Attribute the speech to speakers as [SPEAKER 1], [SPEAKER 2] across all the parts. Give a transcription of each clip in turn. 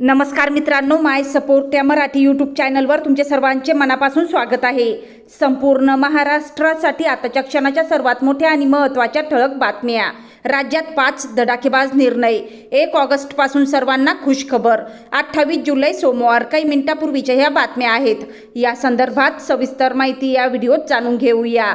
[SPEAKER 1] नमस्कार मित्रांनो माय सपोर्ट त्या मराठी यूट्यूब चॅनलवर तुमचे सर्वांचे मनापासून स्वागत आहे. संपूर्ण महाराष्ट्रासाठी आताच्या क्षणाच्या सर्वात मोठ्या आणि महत्त्वाच्या ठळक बातम्या. राज्यात पाच धडाकेबाज निर्णय. एक ऑगस्टपासून सर्वांना खुशखबर. अठ्ठावीस जुलै सोमवार काही मिनिटापूर्वीच्या ह्या बातम्या आहेत. या संदर्भात सविस्तर माहिती या व्हिडिओत जाणून घेऊया.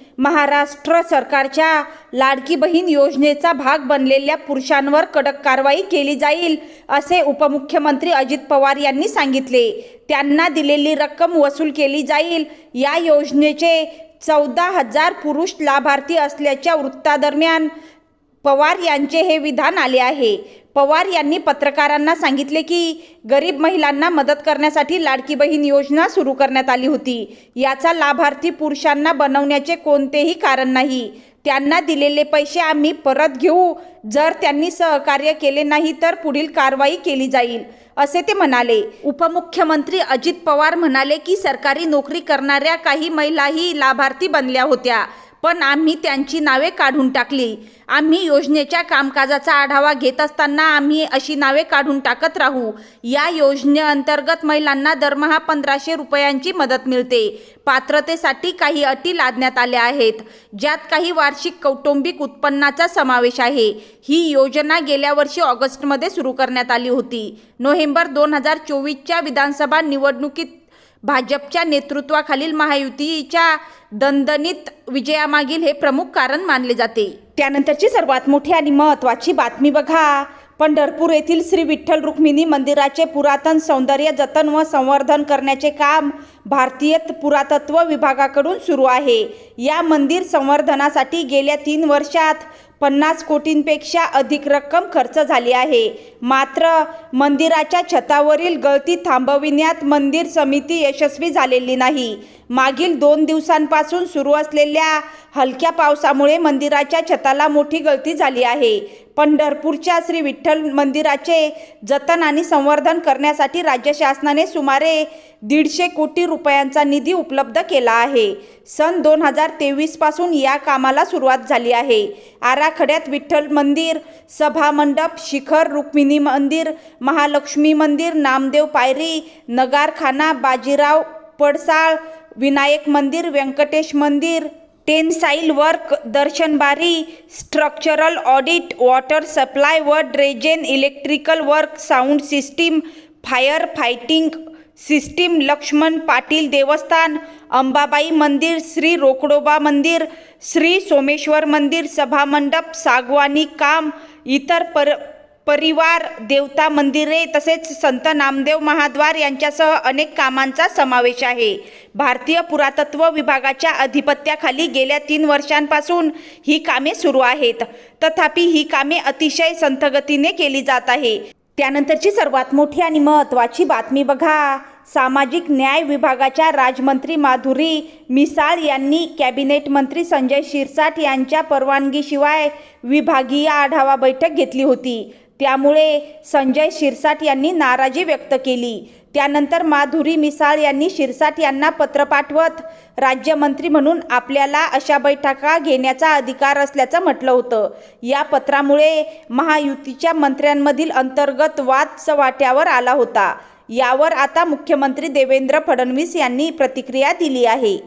[SPEAKER 1] महाराष्ट्र सरकारच्या लाडकी बहीण योजनेचा भाग बनलेल्या पुरुषांवर कडक कारवाई केली जाईल असे उपमुख्यमंत्री अजित पवार यांनी सांगितले. त्यांना दिलेली रक्कम वसूल केली जाईल. या योजनेचे चौदा हजार पुरुष लाभार्थी असल्याच्या वृत्तादरम्यान पवार यांचे हे विधान आले आहे. पवार यांनी पत्रकारांना सांगितले की गरीब महिलांना मदत करण्यासाठी लाडकी बहीण योजना सुरू करण्यात आली होती. याचा लाभार्थी पुरुषांना बनवण्याचे कोणतेही कारण नाही. त्यांना दिलेले पैसे आम्ही परत घेऊ. जर त्यांनी सहकार्य केले नाही तर पुढील कारवाई केली जाईल असे ते म्हणाले. उपमुख्यमंत्री अजित पवार म्हणाले की सरकारी नोकरी करणाऱ्या काही महिलाही लाभार्थी बनल्या होत्या. पण आम्ही त्यांची नावे काढून टाकली. आम्ही योजनेच्या कामकाजाचा आढावा घेत असताना आम्ही अशी नावे काढून टाकत राहू. या योजनेअंतर्गत महिलांना दरमहा पंधराशे रुपयांची मदत मिळते. पात्रतेसाठी काही अटी लादण्यात आल्या आहेत. ज्यात काही वार्षिक कौटुंबिक उत्पन्नाचा समावेश आहे. ही योजना गेल्या वर्षी ऑगस्टमध्ये सुरू करण्यात आली होती. नोव्हेंबर दोन हजार चोवीसच्या विधानसभा निवडणुकीत भाजपच्या नेतृत्वाखालील महायुतीच्या दणदणीत विजयामागील हे प्रमुख कारण मानले जाते. त्यानंतरची सर्वात मोठी आणि महत्त्वाची बातमी बघा. पंढरपूर येथील श्री विठ्ठल रुक्मिणी मंदिराचे पुरातन सौंदर्य जतन व संवर्धन करण्याचे काम भारतीय पुरातत्व विभागाकडून सुरू आहे. या मंदिर संवर्धनासाठी गेल्या तीन वर्षात पन्नास कोटींपेक्षा अधिक रक्कम खर्च झाली आहे. मात्र मंदिराच्या छतावरील गळती थांबविण्यात मंदिर समिती यशस्वी झालेली नाही. मागील दोन दिवसांपासून सुरू असलेल्या हलक्या पावसामुळे मंदिराच्या छताला मोठी गळती झाली आहे. पंढरपूरच्या श्री विठ्ठल मंदिराचे जतन आणि संवर्धन करण्यासाठी राज्य शासनाने सुमारे दीडशे कोटी रुपयांचा निधी उपलब्ध केला आहे. सन दोन हजार तेवीसपासून या कामाला सुरुवात झाली आहे. आराखड्यात विठ्ठल मंदिर सभामंडप शिखर रुक्मिणी मंदिर महालक्ष्मी मंदिर नामदेव पायरी नगारखाना बाजीराव पडसाळ विनायक मंदिर व्यंकटेश मंदिर टेनसाईल वर्क दर्शनबारी स्ट्रक्चरल ऑडिट वॉटर सप्लाय व drainage electrical work sound system fire fighting system Laxman Patil देवस्थान अंबाबाई मंदिर श्री रोकडोबा मंदिर श्री सोमेश्वर मंदिर सभामंडप सागवानी काम इतर पर परिवार देवता मंदिरे तसेच संत नामदेव महाद्वार यांच्यासह अनेक कामांचा समावेश आहे. भारतीय पुरातत्व विभागाच्या अधिपत्याखाली गेल्या तीन वर्षांपासून ही कामे सुरू आहेत. तथापि ही कामे अतिशय संथगतीने केली जात आहे. त्यानंतरची सर्वात मोठी आणि महत्त्वाची बातमी बघा. सामाजिक न्याय विभागाच्या राज्यमंत्री माधुरी मिसाळ यांनी कॅबिनेट मंत्री संजय शिरसाट यांच्या परवानगीशिवाय विभागीय आढावा बैठक घेतली होती. त्यामुळे संजय शिरसाट यांनी नाराजी व्यक्त केली. त्यानंतर माधुरी मिसाळ यांनी शिरसाट यांना पत्र पाठवत राज्यमंत्री म्हणून आपल्याला अशा बैठका घेण्याचा अधिकार असल्याचं म्हटलं होतं. या पत्रामुळे महायुतीच्या मंत्र्यांमधील अंतर्गत वाद चव्हाट्यावर आला होता. यावर आता मुख्यमंत्री देवेंद्र फडणवीस यांनी प्रतिक्रिया दिली आहे.